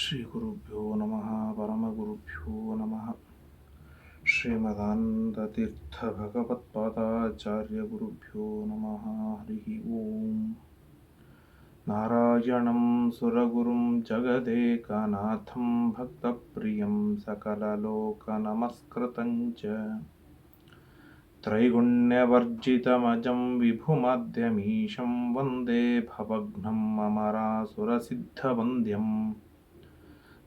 श्रीगुरुभ्यो நம பரமகுருப்போ நம श्रीमदान्ततीर्थभगवत्पादाचार्यगुरुभ्यो नमः हरिः ॐ नारायणं सुरगुरुं जगदेकनाथं भक्तप्रियं सकललोकनमस्कृतं च त्रैगुण्यवर्जितमजं विभुमाद्यमीशं वंदे भवघ्नं ममरासुरसिद्धवन्द्यम्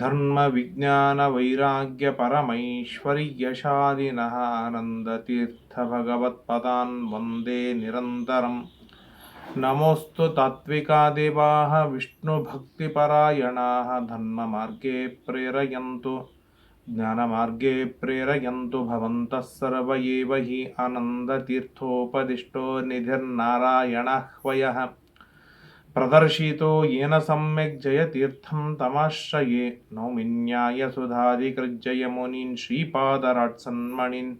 धर्मविज्ञानवैराग्यपरमैश्वर्यशालिनः आनन्दतीर्थभगवत्पदान् वन्दे निरन्तरम् नमोऽस्तु तात्विकादेवाः विष्णुभक्तिपरायणाः धर्ममार्गे प्रेरयन्तु ज्ञानमार्गे प्रेरयन्तु भवन्तः सर्व एव हि आनन्दतीर्थोपदिष्टो निधिर्नारायणः ह्वयः ప్రదర్శితో ఏన సమ్యక్ జయతీర్థం తమాశ్రయే. నౌమిన్యాయ సుధాధికృజ్జయ మునీన్ శ్రీపాదరాట్సన్మణిన్.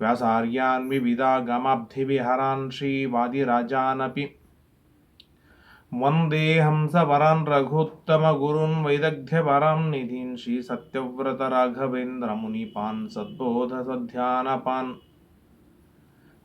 వ్యాసార్యాన్ వివిధాగమాబ్ధివిహరాన్ శ్రీవాదిరాజానపి. వందేహం సవరాన్ రఘుత్తమగురున్ వైదగ్ధ్యవరాం నిధిన్ శ్రీ సత్యవ్రత రాఘవేంద్రమునిపాన్ సద్బోధ సధ్యానపాన్.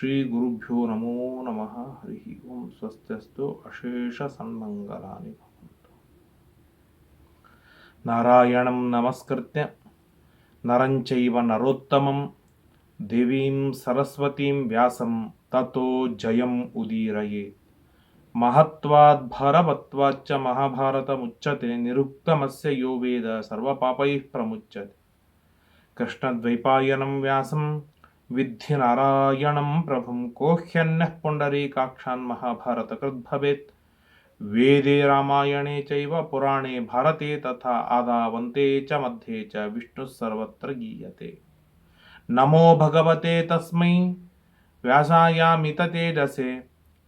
శ్రీగురుభ్యో నమో నమ హరి ఓం స్వస్తిస్తు అశేష సన్మంగళాని నారాయణం నమస్కృత్య నరంచైవ నరోత్తమం దేవీం సరస్వతీం వ్యాసం తతో జయం ఉదీరయే మహత్వాద్భరవత్వాచ్చ మహాభారతముచ్యతే నిరుక్తమస్య యో వేద సర్వపాపైః ప్రముచ్యతే కృష్ణద్వైపాయనం వ్యాసం विद्धि नारायणं प्रभुं को ह्यन्नः पुण्डरीकाक्षान् महाभारतकृद्भवेत्। वेदे रामायणे चैव पुराणे भारते तथा आदावन्ते च मध्ये च विष्णुः सर्वत्र गीयते। नमो भगवते तस्मै व्यासायामिततेजसे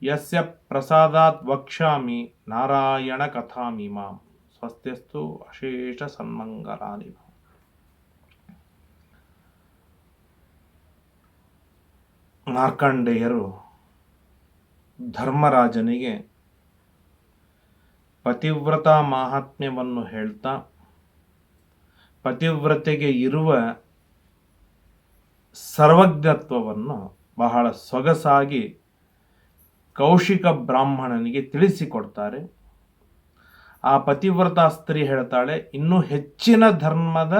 यस्य प्रसादात् वक्ष्यामि नारायणकथामिमां स्वस्त्यस्तु अशेषसन्मङ्गलानि ಮಾರ್ಕಂಡೇಯರು ಧರ್ಮರಾಜನಿಗೆ ಪತಿವ್ರತ ಮಾಹಾತ್ಮ್ಯವನ್ನು ಹೇಳ್ತಾ, ಪತಿವ್ರತೆಗೆ ಇರುವ ಸರ್ವಜ್ಞತ್ವವನ್ನು ಬಹಳ ಸೊಗಸಾಗಿ ಕೌಶಿಕ ಬ್ರಾಹ್ಮಣನಿಗೆ ತಿಳಿಸಿಕೊಡ್ತಾರೆ. ಆ ಪತಿವ್ರತ ಸ್ತ್ರೀ ಹೇಳ್ತಾಳೆ, ಇನ್ನೂ ಹೆಚ್ಚಿನ ಧರ್ಮದ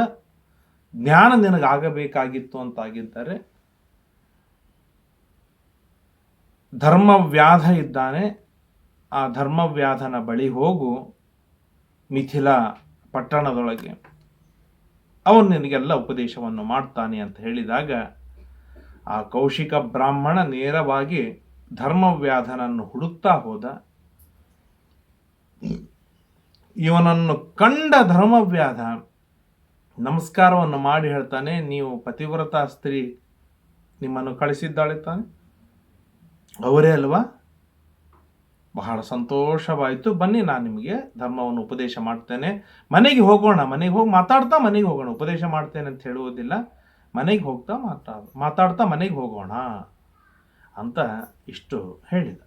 ಜ್ಞಾನ ನಿನಗಾಗಬೇಕಾಗಿತ್ತು ಅಂತಾಗಿದ್ದರೆ. ಧರ್ಮವ್ಯಾಧ ಇದ್ದಾನೆ ಆ ಧರ್ಮವ್ಯಾಧನ ಬಳಿ ಹೋಗು ಮಿಥಿಲಾ ಪಟ್ಟಣದೊಳಗೆ. ಅವನು ನಿನಗೆಲ್ಲ ಉಪದೇಶವನ್ನು ಮಾಡ್ತಾನೆ ಅಂತ ಹೇಳಿದಾಗ ಆ ಕೌಶಿಕ ಬ್ರಾಹ್ಮಣ ನೇರವಾಗಿ ಧರ್ಮವ್ಯಾಧನನ್ನು ಹುಡುಕ್ತಾ ಹೋದ. ಇವನನ್ನು ಕಂಡ ಧರ್ಮವ್ಯಾಧ ನಮಸ್ಕಾರವನ್ನು ಮಾಡಿ ಹೇಳ್ತಾನೆ, ನೀವು ಪತಿವ್ರತ ಸ್ತ್ರೀ, ನಿಮ್ಮನ್ನು ಕಳಿಸಿದ್ದಾಳೆ ತಾನೆ? ಅವರೇ ಅಲ್ವಾ? ಬಹಳ ಸಂತೋಷವಾಯಿತು. ಬನ್ನಿ, ನಾನು ನಿಮಗೆ ಧರ್ಮವನ್ನು ಉಪದೇಶ ಮಾಡ್ತೇನೆ. ಮನೆಗೆ ಹೋಗೋಣ, ಮನೆಗೆ ಹೋಗಿ ಮಾತಾಡ್ತಾ ಮನೆಗೆ ಹೋಗೋಣ. ಉಪದೇಶ ಮಾಡ್ತೇನೆ ಅಂತ ಹೇಳುವುದಿಲ್ಲ. ಮನೆಗೆ ಹೋಗ್ತಾ ಮಾತಾಡ ಮಾತಾಡ್ತಾ ಮನೆಗೆ ಹೋಗೋಣ ಅಂತ ಇಷ್ಟು ಹೇಳಿದ.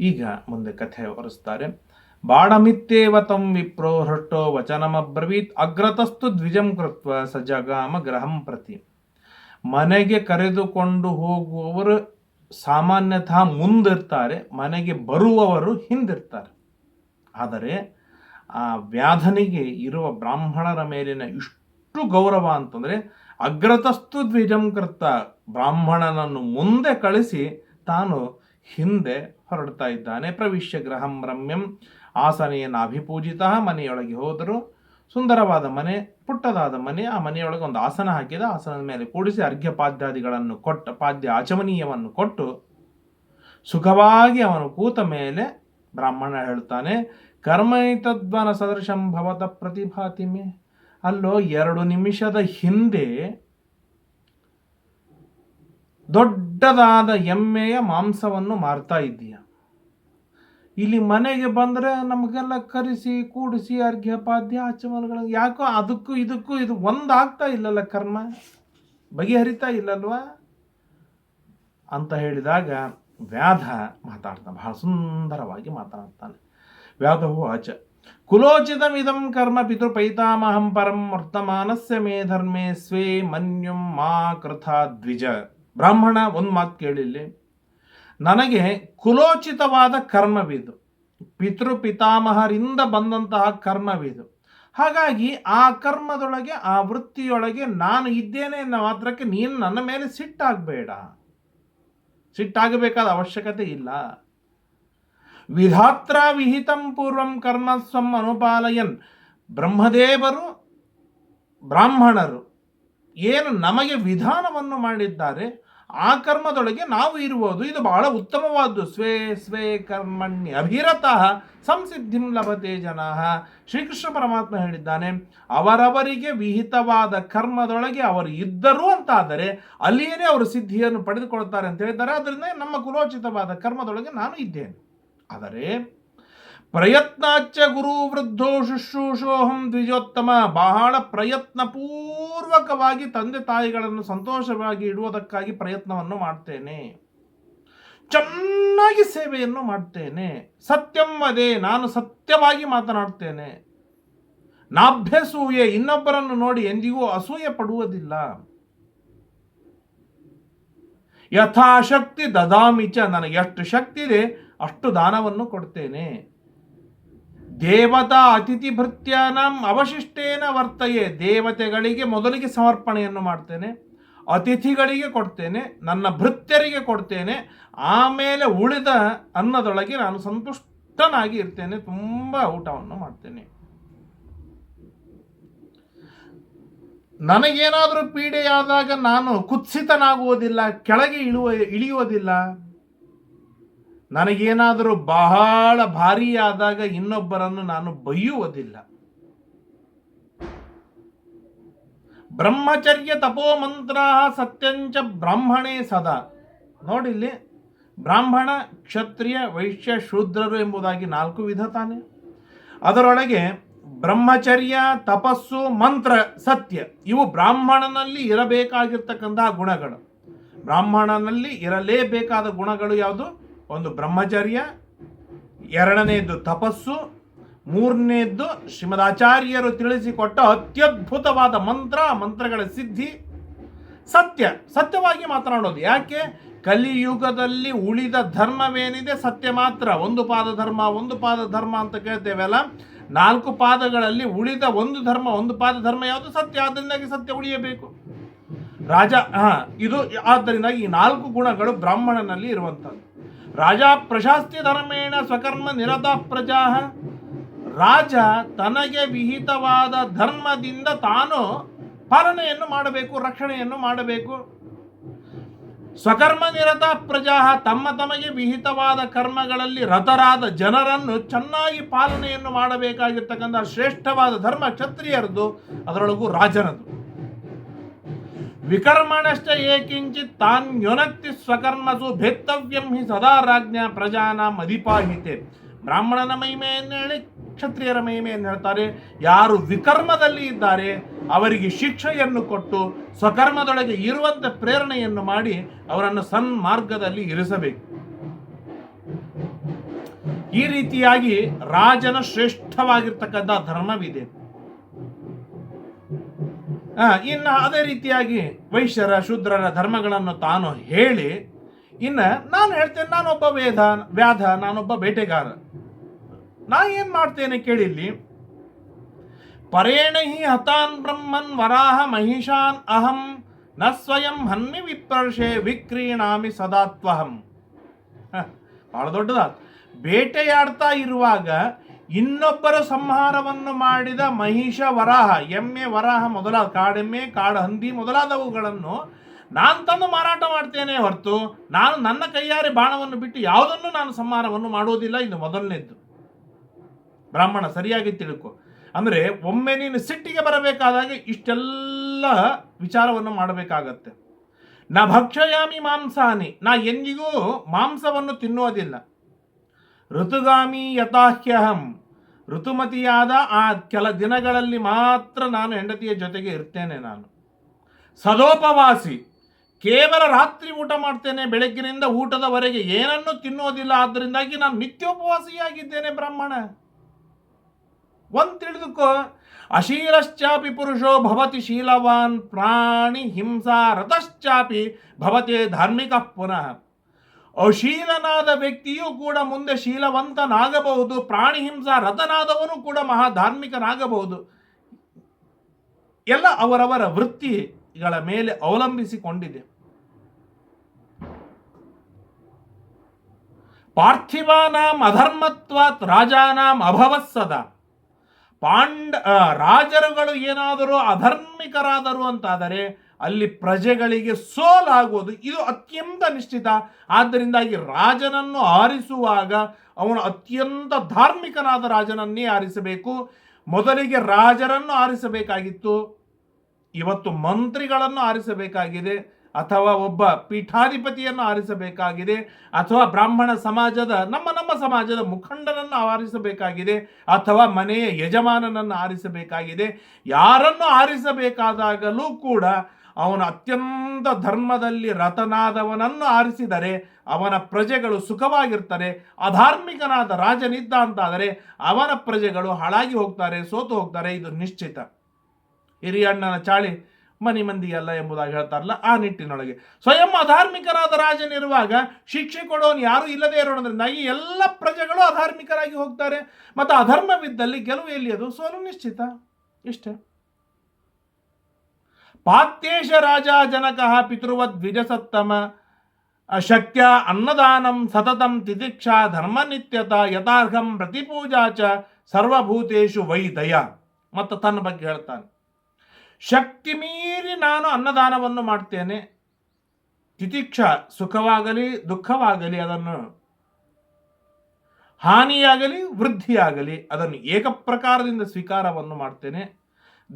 ಈಗ ಮುಂದೆ ಕಥೆ ಹೊರಿಸ್ತಾರೆ. ಬಾಡಮಿತ್ಯೇವ ತಂ ವಿಪ್ರೋ ಹೃಷ್ಟೋ ವಚನಮಬ್ರವೀತ್ ಅಗ್ರತಸ್ತು ದ್ವಿಜಂ ಕೃತ್ವ ಸಜಗಾಮ ಗ್ರಹಂ ಪ್ರತಿ. ಮನೆಗೆ ಕರೆದುಕೊಂಡು ಹೋಗುವವರು ಸಾಮಾನ್ಯತಃ ಮುಂದಿರ್ತಾರೆ, ಮನೆಗೆ ಬರುವವರು ಹಿಂದಿರ್ತಾರೆ. ಆದರೆ ಆ ವ್ಯಾಧನಿಗೆ ಇರುವ ಬ್ರಾಹ್ಮಣರ ಮೇಲಿನ ಇಷ್ಟು ಗೌರವ ಅಂತಂದರೆ ಅಗ್ರತಸ್ತು ದ್ವಿಜಂ ಕೃತ ಬ್ರಾಹ್ಮಣನನ್ನು ಮುಂದೆ ಕಳಿಸಿ ತಾನು ಹಿಂದೆ ಹೊರಡ್ತಾ ಇದ್ದಾನೆ. ಪ್ರವಿಶ್ಯ ಗ್ರಹಂ ರಮ್ಯಂ. ಆಸನೆಯನ್ನು ಅಭಿಪೂಜಿತ ಮನೆಯೊಳಗೆ ಹೋದರು. ಸುಂದರವಾದ ಮನೆ, ಪುಟ್ಟದಾದ ಮನೆ, ಆ ಮನೆಯೊಳಗೆ ಒಂದು ಆಸನ ಹಾಕಿದ, ಆಸನದ ಮೇಲೆ ಕೂಡಿಸಿ ಅರ್ಘ್ಯ ಪಾದ್ಯಾದಿಗಳನ್ನು ಕೊಟ್ಟ, ಪಾದ್ಯ ಆಚಮನೀಯವನ್ನು ಕೊಟ್ಟು, ಸುಖವಾಗಿ ಅವನು ಕೂತ ಮೇಲೆ ಬ್ರಾಹ್ಮಣ ಹೇಳ್ತಾನೆ, ಕರ್ಮೈತದ್ವನ ಸದೃಶಂ ಭವತ ಪ್ರತಿಭಾತಿಮೆ. ಅಲ್ಲೋ, ಎರಡು ನಿಮಿಷದ ಹಿಂದೆ ದೊಡ್ಡದಾದ ಎಮ್ಮೆಯ ಮಾಂಸವನ್ನು ಮಾರ್ತಾ ಇದ್ದೀಯ. ಇಲ್ಲಿ ಮನೆಗೆ ಬಂದರೆ ನಮಗೆಲ್ಲ ಕರೆಸಿ, ಕೂಡಿಸಿ, ಅರ್ಘ್ಯ, ಪಾದ್ಯ, ಆಚಮನಗಳು, ಯಾಕೋ ಅದಕ್ಕೂ ಇದಕ್ಕೂ ಇದು ಒಂದಾಗ್ತಾ ಇಲ್ಲಲ್ಲ ಕರ್ಮ? ಬಗೆಹರಿತಾ ಇಲ್ಲಲ್ವಾ? ಅಂತ ಹೇಳಿದಾಗ ವ್ಯಾಧ ಮಾತಾಡ್ತಾನೆ, ಬಹಳ ಸುಂದರವಾಗಿ ಮಾತಾಡ್ತಾನೆ ವ್ಯಾಧವು ಆಚ ಕುಲೋಚಿತಮಿದಂ ಕರ್ಮ ಪಿತೃ ಪೈತಾಮಹಂ ಪರಂ ವರ್ತಮಾನಸ್ಯ ಮೇ ಧರ್ಮೇ ಸ್ವೇ ಮನ್ಯುಂ ಮಾ ಕೃಥ ದ್ವಿಜ ಬ್ರಾಹ್ಮಣ ಒಂದು ಮಾತು ಕೇಳಿಲ್ಲಿ. ನನಗೆ ಕುಲೋಚಿತವಾದ ಕರ್ಮವಿದು. ಪಿತೃ ಪಿತಾಮಹರಿಂದ ಬಂದಂತಹ ಕರ್ಮವಿದು. ಹಾಗಾಗಿ ಆ ಕರ್ಮದೊಳಗೆ, ಆ ವೃತ್ತಿಯೊಳಗೆ ನಾನು ಇದ್ದೇನೆ ಎನ್ನುವ ಮಾತ್ರಕ್ಕೆ ನೀನು ನನ್ನ ಮೇಲೆ ಸಿಟ್ಟಾಗಬೇಡ. ಸಿಟ್ಟಾಗಬೇಕಾದ ಅವಶ್ಯಕತೆ ಇಲ್ಲ. ವಿಧಾತ್ರ ವಿಹಿತಂ ಪೂರ್ವಂ ಕರ್ಮ ಸ್ವಂ ಅನುಪಾಲಯನ್. ಬ್ರಹ್ಮದೇವರು, ಬ್ರಾಹ್ಮಣರು ಏನು ನಮಗೆ ವಿಧಾನವನ್ನು ಮಾಡಿದ್ದಾರೆ ಆ ಕರ್ಮದೊಳಗೆ ನಾವು ಇರುವುದು. ಇದು ಬಹಳ ಉತ್ತಮವಾದ್ದು. ಸ್ವೇ ಸ್ವೇ ಕರ್ಮಣ್ಯ ಅಭಿರತಃ ಸಂಸಿದ್ಧಿಂ ಲಭತೆ ಜನ. ಶ್ರೀಕೃಷ್ಣ ಪರಮಾತ್ಮ ಹೇಳಿದ್ದಾನೆ, ಅವರವರಿಗೆ ವಿಹಿತವಾದ ಕರ್ಮದೊಳಗೆ ಅವರು ಇದ್ದರು ಅಂತಾದರೆ ಅಲ್ಲಿಯೇ ಅವರು ಸಿದ್ಧಿಯನ್ನು ಪಡೆದುಕೊಳ್ತಾರೆ ಅಂತ ಹೇಳಿದ್ದಾರೆ. ಅದರಿಂದ ನಮ್ಮ ಕುಲೋಚಿತವಾದ ಕರ್ಮದೊಳಗೆ ನಾನು ಇದ್ದೇನೆ. ಆದರೆ ಪ್ರಯತ್ನಾಚ ಗುರು ವೃದ್ಧೋ ಶುಶ್ರೂಷೋಹಂ ದ್ವಿಜೋತ್ತಮ. ಬಹಳ ಪ್ರಯತ್ನ ಪೂರ್ವಕವಾಗಿ ತಂದೆ ತಾಯಿಗಳನ್ನು ಸಂತೋಷವಾಗಿ ಇಡುವುದಕ್ಕಾಗಿ ಪ್ರಯತ್ನವನ್ನು ಮಾಡ್ತೇನೆ. ಚೆನ್ನಾಗಿ ಸೇವೆಯನ್ನು ಮಾಡ್ತೇನೆ. ಸತ್ಯಂ ವದೆ, ನಾನು ಸತ್ಯವಾಗಿ ಮಾತನಾಡ್ತೇನೆ. ನಾಭ್ಯಸೂಯೆ, ಇನ್ನೊಬ್ಬರನ್ನು ನೋಡಿ ಎಂದಿಗೂ ಅಸೂಯೆ ಪಡುವುದಿಲ್ಲ. ಯಥಾಶಕ್ತಿ ದದಾಮಿಚ ನನಗೆ ಎಷ್ಟು ಶಕ್ತಿ ಇದೆ, ಅಷ್ಟು ದಾನವನ್ನು ಕೊಡ್ತೇನೆ. ದೇವತಾ ಅತಿಥಿ ಭೃತ್ಯಾನಂ ಅವಶಿಷ್ಟೇನ ವರ್ತಯೇ, ದೇವತೆಗಳಿಗೆ ಮೊದಲಿಗೆ ಸಮರ್ಪಣೆಯನ್ನು ಮಾಡ್ತೇನೆ, ಅತಿಥಿಗಳಿಗೆ ಕೊಡ್ತೇನೆ, ನನ್ನ ಭೃತ್ಯರಿಗೆ ಕೊಡ್ತೇನೆ, ಆಮೇಲೆ ಉಳಿದ ಅನ್ನದೊಳಗೆ ನಾನು ಸಂತುಷ್ಟನಾಗಿ ಇರ್ತೇನೆ, ತುಂಬ ಊಟವನ್ನು ಮಾಡ್ತೇನೆ. ನನಗೇನಾದರೂ ಪೀಡೆಯಾದಾಗ ನಾನು ಕುತ್ಸಿತನಾಗುವುದಿಲ್ಲ, ಕೆಳಗೆ ಇಳುವ, ಇಳಿಯುವುದಿಲ್ಲ ನನಗೇನಾದರೂ ಬಹಳ ಭಾರಿಯಾದಾಗ ಇನ್ನೊಬ್ಬರನ್ನು ನಾನು ಬೈಯುವುದಿಲ್ಲ ಬ್ರಹ್ಮಚರ್ಯ ತಪೋ ಮಂತ್ರ ಸತ್ಯಂಚ ಬ್ರಾಹ್ಮಣೇ ಸದಾ. ನೋಡಿಲ್ಲಿ, ಬ್ರಾಹ್ಮಣ, ಕ್ಷತ್ರಿಯ, ವೈಶ್ಯ, ಶೂದ್ರರು ಎಂಬುದಾಗಿ ನಾಲ್ಕು ವಿಧ ತಾನೆ. ಅದರೊಳಗೆ ಬ್ರಹ್ಮಚರ್ಯ, ತಪಸ್ಸು, ಮಂತ್ರ, ಸತ್ಯ, ಇವು ಬ್ರಾಹ್ಮಣನಲ್ಲಿ ಇರಬೇಕಾಗಿರ್ತಕ್ಕಂತಹ ಗುಣಗಳು. ಬ್ರಾಹ್ಮಣನಲ್ಲಿ ಇರಲೇಬೇಕಾದ ಗುಣಗಳು ಯಾವುದು? ಒಂದು ಬ್ರಹ್ಮಚರ್ಯ, ಎರಡನೇದ್ದು ತಪಸ್ಸು, ಮೂರನೇದ್ದು ಶ್ರೀಮದಾಚಾರ್ಯರು ತಿಳಿಸಿಕೊಟ್ಟ ಅತ್ಯದ್ಭುತವಾದ ಮಂತ್ರ, ಮಂತ್ರಗಳ ಸಿದ್ಧಿ. ಸತ್ಯ, ಸತ್ಯವಾಗಿ ಮಾತನಾಡೋದು. ಯಾಕೆ? ಕಲಿಯುಗದಲ್ಲಿ ಉಳಿದ ಧರ್ಮವೇನಿದೆ? ಸತ್ಯ ಮಾತ್ರ. ಒಂದು ಪಾದ ಧರ್ಮ, ಒಂದು ಪಾದ ಧರ್ಮ ಅಂತ ಕೇಳ್ತೇವಲ್ಲ ನಾಲ್ಕು ಪಾದಗಳಲ್ಲಿ ಉಳಿದ ಒಂದು ಧರ್ಮ, ಒಂದು ಪಾದ ಧರ್ಮ ಯಾವುದು? ಸತ್ಯ. ಆದ್ದರಿಂದಾಗಿ ಸತ್ಯ ಉಳಿಯಬೇಕು. ರಾಜ, ಹಾ, ಇದು ಆದ್ದರಿಂದಾಗಿ ಈ ನಾಲ್ಕು ಗುಣಗಳು ಬ್ರಾಹ್ಮಣನಲ್ಲಿ ಇರುವಂಥದ್ದು. ರಾಜ ಪ್ರಶಾಸ್ತಿ ಧರ್ಮೇಣ ಸ್ವಕರ್ಮ ನಿರತ ಪ್ರಜಾ ರಾಜ ತನಗೆ ವಿಹಿತವಾದ ಧರ್ಮದಿಂದ ತಾನು ಪಾಲನೆಯನ್ನು ಮಾಡಬೇಕು, ರಕ್ಷಣೆಯನ್ನು ಮಾಡಬೇಕು. ಸ್ವಕರ್ಮ ನಿರತ ಪ್ರಜಾ ತಮ್ಮ ತಮಗೆ ವಿಹಿತವಾದ ಕರ್ಮಗಳಲ್ಲಿ ರತರಾದ ಜನರನ್ನು ಚೆನ್ನಾಗಿ ಪಾಲನೆಯನ್ನು ಮಾಡಬೇಕಾಗಿರ್ತಕ್ಕಂಥ ಶ್ರೇಷ್ಠವಾದ ಧರ್ಮ ಕ್ಷತ್ರಿಯರದು, ಅದರೊಳಗೂ ರಾಜನದು. ವಿಕರ್ಮಣಶ್ಚ ಏಕಿಂಚಿತ್ ತಾನ್ಯೊನಕ್ತಿ ಸ್ವಕರ್ಮಸು ಭೇತ್ತವ್ಯಂ ಹಿ ಸದಾ ರಾಜ್ಞ ಪ್ರಜಾನ ಮದಿಪಾಹಿತೆ ಬ್ರಾಹ್ಮಣನ ಮಹಿಮೆಯನ್ನು ಹೇಳಿ, ಕ್ಷತ್ರಿಯರ ಮಹಿಮೆಯನ್ನು ಹೇಳ್ತಾರೆ, ಯಾರು ವಿಕರ್ಮದಲ್ಲಿ ಇದ್ದಾರೆ, ಅವರಿಗೆ ಶಿಕ್ಷೆಯನ್ನು ಕೊಟ್ಟು ಸ್ವಕರ್ಮದೊಳಗೆ ಇರುವಂಥ ಪ್ರೇರಣೆಯನ್ನು ಮಾಡಿ ಅವರನ್ನು ಸನ್ಮಾರ್ಗದಲ್ಲಿ ಇರಿಸಬೇಕು. ಈ ರೀತಿಯಾಗಿ ರಾಜನ ಶ್ರೇಷ್ಠವಾಗಿರ್ತಕ್ಕಂಥ ಧರ್ಮವಿದೆ. ಇನ್ನು ಅದೇ ರೀತಿಯಾಗಿ ವೈಶ್ಯರ, ಶೂದ್ರರ ಧರ್ಮಗಳನ್ನು ತಾನು ಹೇಳಿ, ಇನ್ನು ನಾನು ಹೇಳ್ತೇನೆ, ನಾನೊಬ್ಬ ವೇದ, ವ್ಯಾಧ, ನಾನೊಬ್ಬ ಬೇಟೆಗಾರ. ನಾ ಏನು ಮಾಡ್ತೇನೆ ಕೇಳಿಲ್ಲಿ? ಪರೇಣ ಹಿ ಹತಾನ್ ಬ್ರಹ್ಮನ್ ವರಾಹ ಮಹಿಷಾನ್ ಅಹಂ, ನ ಸ್ವಯಂ ಹನ್ನಿ ವಿಪ್ರರ್ಷೆ ವಿಕ್ರೀಣಾಮಿ ಸದಾತ್ವಹಂ. ಬಹಳ ದೊಡ್ಡದಾದ ಬೇಟೆಯಾಡ್ತಾ ಇರುವಾಗ ಇನ್ನೊಬ್ಬರ ಸಂಹಾರವನ್ನು ಮಾಡಿದ ಮಹಿಷ ವರಾಹ, ಎಮ್ಮೆ ವರಾಹ ಮೊದಲಾದ ಕಾಡೆಮ್ಮೆ ಕಾಡು ಹಂದಿ ಮೊದಲಾದವುಗಳನ್ನು ನಾನು ತಂದು ಮಾರಾಟ ಮಾಡ್ತೇನೆ ಹೊರತು ನಾನು ನನ್ನ ಕೈಯಾರೆ ಬಾಣವನ್ನು ಬಿಟ್ಟು ಯಾವುದನ್ನು ನಾನು ಸಂಹಾರವನ್ನು ಮಾಡುವುದಿಲ್ಲ ಇದು ಮೊದಲನೇದ್ದು. ಬ್ರಾಹ್ಮಣ, ಸರಿಯಾಗಿ ತಿಳ್ಕೊ. ಅಂದರೆ ಒಮ್ಮೆ ನೀನು ಸಿಟ್ಟಿಗೆ ಬರಬೇಕಾದಾಗ ಇಷ್ಟೆಲ್ಲ ವಿಚಾರವನ್ನು ಮಾಡಬೇಕಾಗತ್ತೆ. ನಾ ಭಕ್ಷಯಾಮಿ ಮಾಂಸಾನಿ, ನಾ ಎಂದಿಗೂ ಮಾಂಸವನ್ನು ತಿನ್ನುವುದಿಲ್ಲ. ಋತುಗಾಮಿ ಯಥಾಹ್ಯಹಂ. ಋತುಮತಿಯಾದ ಆ ಕೆಲ ದಿನಗಳಲ್ಲಿ ಮಾತ್ರ ನಾನು ಹೆಂಡತಿಯ ಜೊತೆಗೆ ಇರ್ತೇನೆ ನಾನು. ಸದೋಪವಾಸಿ ಕೇವಲ ರಾತ್ರಿ ಊಟ ಮಾಡ್ತೇನೆ, ಬೆಳಗ್ಗಿನಿಂದ ಊಟದವರೆಗೆ ಏನನ್ನು ತಿನ್ನೋದಿಲ್ಲ, ಆದ್ದರಿಂದಾಗಿ ನಾನು ನಿತ್ಯೋಪವಾಸಿಯಾಗಿದ್ದೇನೆ ಬ್ರಾಹ್ಮಣ. ಒಂದು ತಿಳಿದುಕೋ, ಅಶೀಲಶ್ಚಾಪಿ ಪುರುಷೋ ಭವತಿ ಶೀಲವಾನ್ ಪ್ರಾಣಿ ಹಿಂಸಾ ರಥಶ್ಚಾಪಿ ಭವತೆ ಧಾರ್ಮಿಕ ಪುನಃ. ಅಶೀಲನಾದ ವ್ಯಕ್ತಿಯೂ ಕೂಡ ಮುಂದೆ ಶೀಲವಂತನಾಗಬಹುದು ಪ್ರಾಣಿ ಹಿಂಸಾ ರಥನಾದವನು ಕೂಡ ಮಹಾ ಧಾರ್ಮಿಕನಾಗಬಹುದು ಎಲ್ಲ ಅವರವರ ವೃತ್ತಿಗಳ ಮೇಲೆ ಅವಲಂಬಿಸಿಕೊಂಡಿದೆ. ಪಾರ್ಥಿವಾನಾಂ ಅಧರ್ಮತ್ವಾತ್ ರಾಜಾನಾಂ ಅಭವತ್ಸದ ಪಾಂಡ ರಾಜರುಗಳು ಏನಾದರೂ ಅಧರ್ಮಿಕರಾದರು ಅಂತಾದರೆ ಅಲ್ಲಿ ಪ್ರಜೆಗಳಿಗೆ ಸೋಲಾಗುವುದು. ಇದು ಅತ್ಯಂತ ನಿಶ್ಚಿತ. ಆದ್ದರಿಂದಾಗಿ ರಾಜನನ್ನು ಆರಿಸುವಾಗ ಅವನು ಅತ್ಯಂತ ಧಾರ್ಮಿಕನಾದ ರಾಜನನ್ನೇ ಆರಿಸಬೇಕು. ಮೊದಲಿಗೆ ರಾಜರನ್ನು ಆರಿಸಬೇಕಾಗಿತ್ತು. ಇವತ್ತು ಮಂತ್ರಿಗಳನ್ನು ಆರಿಸಬೇಕಾಗಿದೆ. ಅಥವಾ ಒಬ್ಬ ಪೀಠಾಧಿಪತಿಯನ್ನು ಆರಿಸಬೇಕಾಗಿದೆ. ಅಥವಾ ಬ್ರಾಹ್ಮಣ ಸಮಾಜದ, ನಮ್ಮ ನಮ್ಮ ಸಮಾಜದ ಮುಖಂಡನನ್ನು ಆರಿಸಬೇಕಾಗಿದೆ. ಅಥವಾ ಮನೆಯ ಯಜಮಾನನನ್ನು ಆರಿಸಬೇಕಾಗಿದೆ. ಯಾರನ್ನು ಆರಿಸಬೇಕಾದಾಗಲೂ ಕೂಡ ಅವನು ಅತ್ಯಂತ ಧರ್ಮದಲ್ಲಿ ರತನಾದವನನ್ನು ಆರಿಸಿದರೆ, ಅವನ ಪ್ರಜೆಗಳು ಸುಖವಾಗಿರ್ತಾರೆ, ಅಧಾರ್ಮಿಕನಾದ ರಾಜನಿದ್ದ ಅಂತಾದರೆ ಅವನ ಪ್ರಜೆಗಳು ಹಾಳಾಗಿ ಹೋಗ್ತಾರೆ, ಸೋತು ಹೋಗ್ತಾರೆ, ಇದು ನಿಶ್ಚಿತ. ಹಿರಿಯಣ್ಣನ ಚಾಳಿ ಮನಿ ಮಂದಿಯಲ್ಲ ಎಂಬುದಾಗಿ ಹೇಳ್ತಾರಲ್ಲ ಆ ನಿಟ್ಟಿನೊಳಗೆ. ಸ್ವಯಂ ಅಧಾರ್ಮಿಕರಾದ ರಾಜನಿರುವಾಗ ಶಿಕ್ಷೆ ಕೊಡೋನು ಯಾರೂ ಇಲ್ಲದೆ ಈ ಎಲ್ಲ ಪ್ರಜೆಗಳು ಅಧಾರ್ಮಿಕರಾಗಿ ಹೋಗ್ತಾರೆ. ಮತ್ತು ಅಧರ್ಮವಿದ್ದಲ್ಲಿ ಗೆಲುವು ಎಲ್ಲಿ ಅದು ಸೋಲು ನಿಶ್ಚಿತ. ಇಷ್ಟೇ. ಪಾತ್ಯೇಶ ರಾಜ ಜನಕ ಪಿತೃವದ್ವಿಜಸತ್ತಮ. ಶಕ್ಯ ಅನ್ನದಾನಂ ಸತತಂ ತಿತಿಕ್ಷಾ ಧರ್ಮನಿತ್ಯತ ಯಥಾರ್ಹಂ ಪ್ರತಿಪೂಜಾ ಚ ಸರ್ವಭೂತೇಶು ವೈ ದಯ ಮತ್ತು ತನ್ನ ಬಗ್ಗೆ ಹೇಳ್ತಾನೆ. ಶಕ್ತಿ ಮೀರಿ ನಾನು ಅನ್ನದಾನವನ್ನು ಮಾಡ್ತೇನೆ. ತಿತಿಕ್ಷ ಸುಖವಾಗಲಿ, ದುಃಖವಾಗಲಿ ಅದನ್ನು ಹಾನಿಯಾಗಲಿ, ವೃದ್ಧಿಯಾಗಲಿ ಅದನ್ನು ಏಕಪ್ರಕಾರದಿಂದ ಸ್ವೀಕಾರವನ್ನು ಮಾಡ್ತೇನೆ.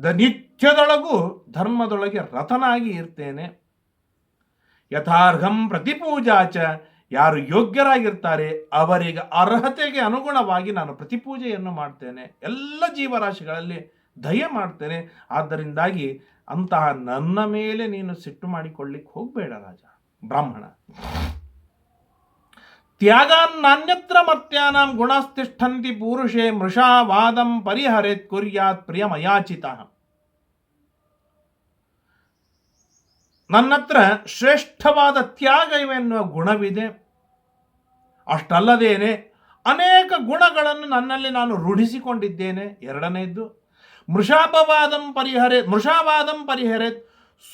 ದ ನಿತ್ಯದೊಳಗೂ ಧರ್ಮದೊಳಗೆ ರಥನಾಗಿ ಇರ್ತೇನೆ. ಯಥಾರ್ಹಂ ಪ್ರತಿಪೂಜಾಚ ಯಾರು ಯೋಗ್ಯರಾಗಿರ್ತಾರೆ ಅವರಿಗೆ ಅರ್ಹತೆಗೆ ಅನುಗುಣವಾಗಿ ನಾನು ಪ್ರತಿಪೂಜೆಯನ್ನು ಮಾಡ್ತೇನೆ. ಎಲ್ಲ ಜೀವರಾಶಿಗಳಲ್ಲಿ ದಯ ಮಾಡ್ತೇನೆ. ಆದ್ದರಿಂದಾಗಿ ಅಂತಹ ನನ್ನ ಮೇಲೆ ನೀನು ಸಿಟ್ಟು ಮಾಡಿಕೊಳ್ಳಿಕ್ಕೆ ಹೋಗಬೇಡ ರಾಜ, ಬ್ರಾಹ್ಮಣ. ತ್ಯಾಗಾನ್ನಾನ್ಯತ್ರ ಮರ್ತ್ಯಾನಾಂ ಗುಣಸ್ತಿಷ್ಠಂತಿ ಪುರುಷೇ ಮೃಷಾ ವಾದಂ ಪರಿಹರೇತ್ ಕುರ್ಯಾತ್ ಪ್ರಿಯಮಯಾಚಿತ. ನನ್ನತ್ರ ಶ್ರೇಷ್ಠವಾದ ತ್ಯಾಗ ಇವೆ ಎನ್ನುವ ಗುಣವಿದೆ. ಅಷ್ಟಲ್ಲದೇನೆ ಅನೇಕ ಗುಣಗಳನ್ನು ನನ್ನಲ್ಲಿ ನಾನು ರೂಢಿಸಿಕೊಂಡಿದ್ದೇನೆ. ಎರಡನೆಯದ್ದು ಮೃಷಾಪವಾದಂ ಪರಿಹರೆ ಮೃಷಾವಾದಂ ಪರಿಹರೆ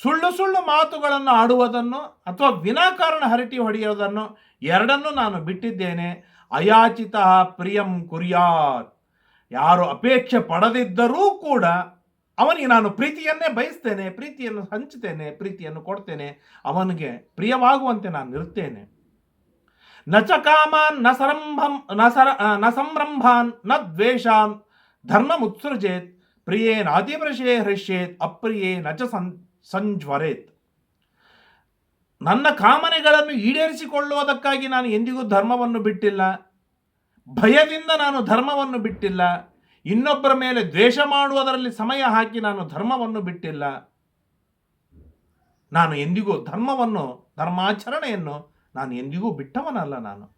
ಸುಳ್ಳು ಸುಳ್ಳು ಮಾತುಗಳನ್ನು ಆಡುವುದನ್ನು ಅಥವಾ ವಿನಾಕಾರಣ ಹರಟಿ ಹೊಡೆಯೋದನ್ನು ಎರಡನ್ನೂ ನಾನು ಬಿಟ್ಟಿದ್ದೇನೆ. ಅಯಾಚಿತ ಪ್ರಿಯಂ ಕುರಿಯಾತ್. ಯಾರು ಅಪೇಕ್ಷೆ ಪಡೆದಿದ್ದರೂ ಕೂಡ ಅವನಿಗೆ ನಾನು ಪ್ರೀತಿಯನ್ನೇ ಬಯಸ್ತೇನೆ, ಪ್ರೀತಿಯನ್ನು ಹಂಚುತ್ತೇನೆ ಪ್ರೀತಿಯನ್ನು ಕೊಡ್ತೇನೆ. ಅವನಿಗೆ ಪ್ರಿಯವಾಗುವಂತೆ ನಾನು ಇರ್ತೇನೆ ನ ಚ ಕಾಮಾನ್, ನ ಸರಂಭಂ ನ ಸರ ನ ಸಂರಂಭಾನ್ನ ದ್ವೇಷಾನ್, ಧರ್ಮ ಮುತ್ಸೃಜೇತ್ ಪ್ರಿಯೇನ್ ಅತಿವೃಷೇ ಹೃಷ್ಯೇತ್, ಅಪ್ರಿಯೇ ನ ಚ ಸಂ, ಸಂಜ್ವರೇತ್. ನನ್ನ ಕಾಮನೆಗಳನ್ನು ಈಡೇರಿಸಿಕೊಳ್ಳುವುದಕ್ಕಾಗಿ ನಾನು ಎಂದಿಗೂ ಧರ್ಮವನ್ನು ಬಿಟ್ಟಿಲ್ಲ. ಭಯದಿಂದ ನಾನು ಧರ್ಮವನ್ನು ಬಿಟ್ಟಿಲ್ಲ. ಇನ್ನೊಬ್ಬರ ಮೇಲೆ ದ್ವೇಷ ಮಾಡುವುದರಲ್ಲಿ ಸಮಯ ಹಾಕಿ ನಾನು ಧರ್ಮವನ್ನು ಬಿಟ್ಟಿಲ್ಲ. ನಾನು ಎಂದಿಗೂ ಧರ್ಮವನ್ನು, ಧರ್ಮಾಚರಣೆಯನ್ನು ನಾನು ಎಂದಿಗೂ ಬಿಟ್ಟವನಲ್ಲ ನಾನು.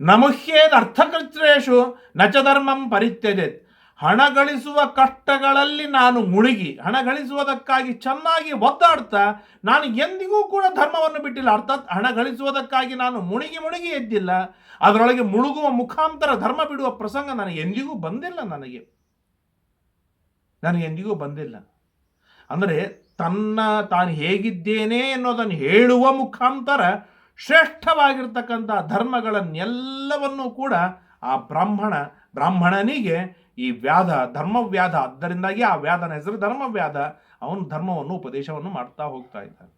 ನಮುಹ್ಯೇದ ಅರ್ಥಕೃತ್ರೇಶು ನಚ ಧರ್ಮಂ ಪರಿತ್ಯಜೆತ್. ಹಣ ಗಳಿಸುವ ಕಷ್ಟಗಳಲ್ಲಿ ನಾನು ಮುಳುಗಿ, ಹಣ ಗಳಿಸುವುದಕ್ಕಾಗಿ ಚೆನ್ನಾಗಿ ಒದ್ದಾಡ್ತಾ ನಾನು ಎಂದಿಗೂ ಕೂಡ ಧರ್ಮವನ್ನು ಬಿಟ್ಟಿಲ್ಲ. ಅರ್ಥಾತ್ ಹಣ ಗಳಿಸುವುದಕ್ಕಾಗಿ ನಾನು ಮುಳುಗಿ ಮುಳುಗಿ ಎದ್ದಿಲ್ಲ. ಅದರೊಳಗೆ ಮುಳುಗುವ ಮುಖಾಂತರ ಧರ್ಮ ಬಿಡುವ ಪ್ರಸಂಗ ನನಗೆ ಎಂದಿಗೂ ಬಂದಿಲ್ಲ ನನಗೆ. ನನಗೆ ಎಂದಿಗೂ ಬಂದಿಲ್ಲ. ಅಂದರೆ ತನ್ನ ತಾನು ಹೇಗಿದ್ದೇನೆ ಅನ್ನೋದನ್ನು ಹೇಳುವ ಮುಖಾಂತರ ಶ್ರೇಷ್ಠವಾಗಿರ್ತಕ್ಕಂಥ ಧರ್ಮಗಳನ್ನೆಲ್ಲವನ್ನೂ ಕೂಡ ಆ ಬ್ರಾಹ್ಮಣ, ಬ್ರಾಹ್ಮಣನಿಗೆ ಈ ವ್ಯಾಧ, ಧರ್ಮವ್ಯಾಧ ಆದ್ದರಿಂದಾಗಿ ಆ ವ್ಯಾಧನ ಹೆಸರು ಧರ್ಮವ್ಯಾಧ, ಅವನು ಧರ್ಮವನ್ನು, ಉಪದೇಶವನ್ನು ಮಾಡ್ತಾ ಹೋಗ್ತಾ ಇದ್ದಾನೆ.